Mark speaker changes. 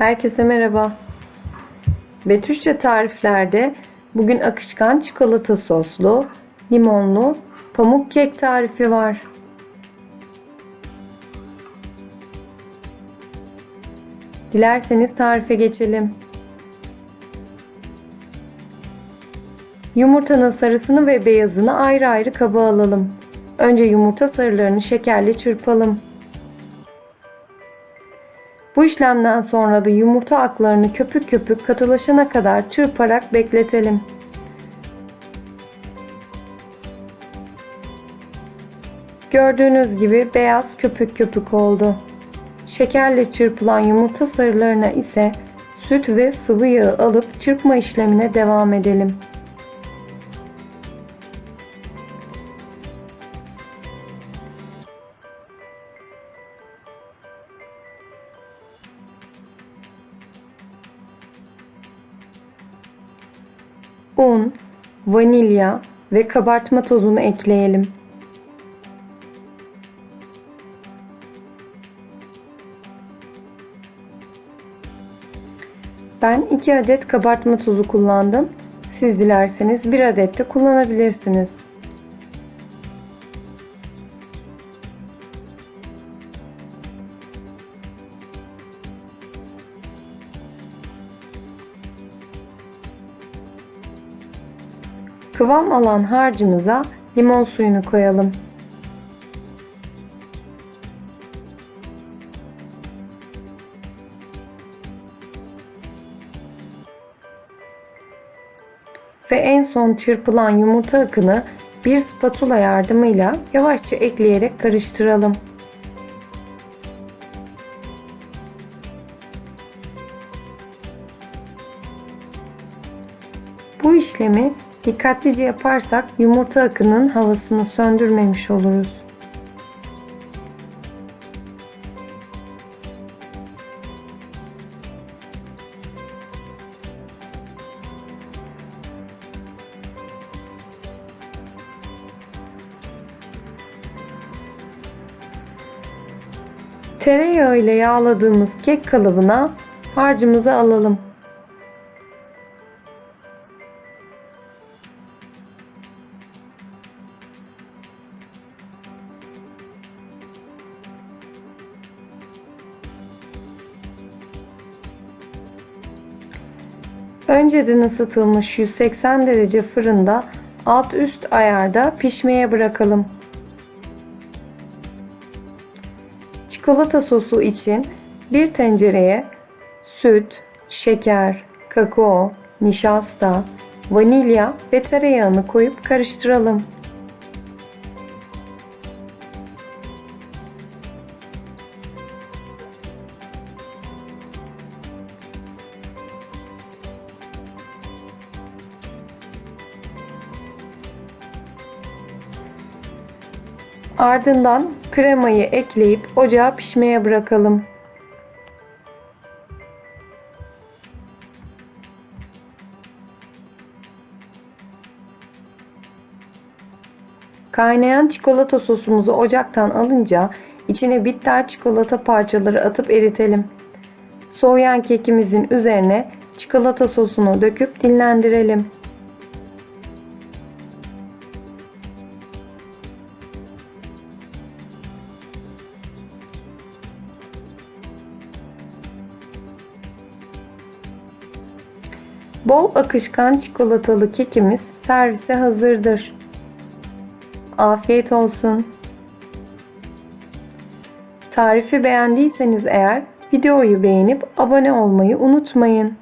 Speaker 1: Herkese merhaba. Betüşçe tariflerde bugün akışkan çikolata soslu, limonlu pamuk kek tarifi var. Dilerseniz tarife geçelim. Yumurtanın sarısını ve beyazını ayrı ayrı kaba alalım. Önce yumurta sarılarını şekerle çırpalım. Bu işlemden sonra da yumurta aklarını köpük köpük katılaşana kadar çırparak bekletelim. Gördüğünüz gibi beyaz köpük köpük oldu. Şekerle çırpılan yumurta sarılarına ise süt ve sıvı yağı alıp çırpma işlemine devam edelim. Un, vanilya ve kabartma tozunu ekleyelim. Ben 2 adet kabartma tozu kullandım. Siz dilerseniz 1 adet de kullanabilirsiniz. Kıvam alan harcımıza limon suyunu koyalım. Ve en son çırpılan yumurta akını bir spatula yardımıyla yavaşça ekleyerek karıştıralım. Bu işlemi dikkatlice yaparsak yumurta akının havasını söndürmemiş oluruz. Tereyağı ile yağladığımız kek kalıbına harcımızı alalım. Önceden ısıtılmış 180 derece fırında alt üst ayarda pişmeye bırakalım. Çikolata sosu için bir tencereye süt, şeker, kakao, nişasta, vanilya ve tereyağını koyup karıştıralım. Ardından kremayı ekleyip ocağa pişmeye bırakalım. Kaynayan çikolata sosumuzu ocaktan alınca içine bitter çikolata parçaları atıp eritelim. Soğuyan kekimizin üzerine çikolata sosunu döküp dinlendirelim. Bol akışkan çikolatalı kekimiz servise hazırdır. Afiyet olsun. Tarifi beğendiyseniz eğer videoyu beğenip abone olmayı unutmayın.